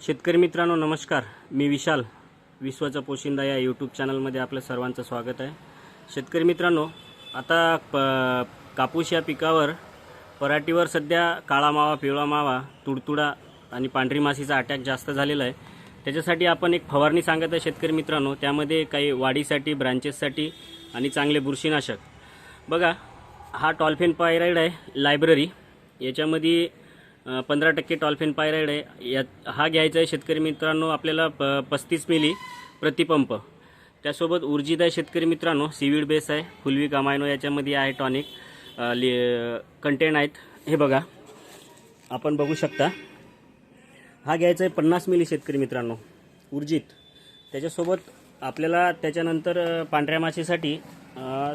शेतकरी मित्रांनो नमस्कार. मी विशाल विश्वाचा पोशिंदा या यूट्यूब चॅनलमध्ये आपलं सर्वांचं स्वागत आहे. शेतकरी मित्रांनो आता प कापूस या पिकावर पराठीवर सध्या काळा मावा पिवळा मावा तुडतुडा आणि पांढरी माशीचा अटॅक जास्त झालेला आहे. त्याच्यासाठी आपण एक फवारणी सांगत आहे शेतकरी मित्रांनो. त्यामध्ये काही वाढीसाठी ब्रांचेससाठी आणि चांगले बुरशीनाशक. बघा हा टॉल्फेन पायराईड आहे लायब्ररी याच्यामध्ये पंधरा टक्के टॉल्फिन पायराईड आहे. यात हा घ्यायचा आहे शेतकरी मित्रांनो आपल्याला प पस्तीस मिली प्रतिपंप. त्यासोबत ऊर्जित आहे शेतकरी मित्रांनो सीवीड बेस आहे फुलवी कामायनो याच्यामध्ये आहे टॉनिक लि कंटेन आहेत. हे बघा आपण बघू शकता. हा घ्यायचा आहे पन्नास मिली शेतकरी मित्रांनो ऊर्जित. त्याच्यासोबत आपल्याला त्याच्यानंतर पांढऱ्या माशीसाठी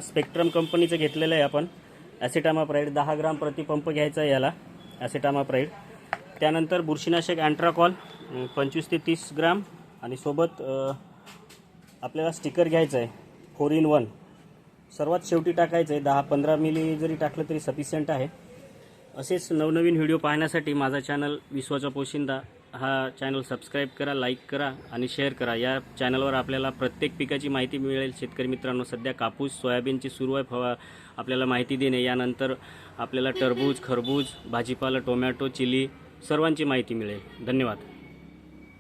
स्पेक्ट्रम कंपनीचं घेतलेलं आहे आपण. ॲसिटामा प्राईड दहा ग्राम प्रतिपंप घ्यायचा आहे याला. ॲसेटामाप्राईड. त्यानंतर बुरशीनाशक अँट्राकॉल पंचवीस ते तीस ग्राम आणि सोबत आपल्याला स्टिकर घ्यायचं आहे फोर इन वन. सर्वात शेवटी टाकायचं आहे दहा पंधरा मिली जरी टाकलं तरी सफिशियंट आहे. असेच नवनवीन व्हिडिओ पाहण्यासाठी माझा चॅनल विश्वाचा पोशिंदा हा चॅनल सबस्क्राईब करा लाईक करा आणि शेअर करा. या चॅनलवर आपल्याला प्रत्येक पिकाची माहिती मिळेल. शेतकरी मित्रांनो सध्या कापूस सोयाबीनची सुरू आहे फवा आपल्याला माहिती देणे. यानंतर आपल्याला टरबूज खरबूज भाजीपाला टोमॅटो चिली सर्वांची माहिती मिळेल. धन्यवाद.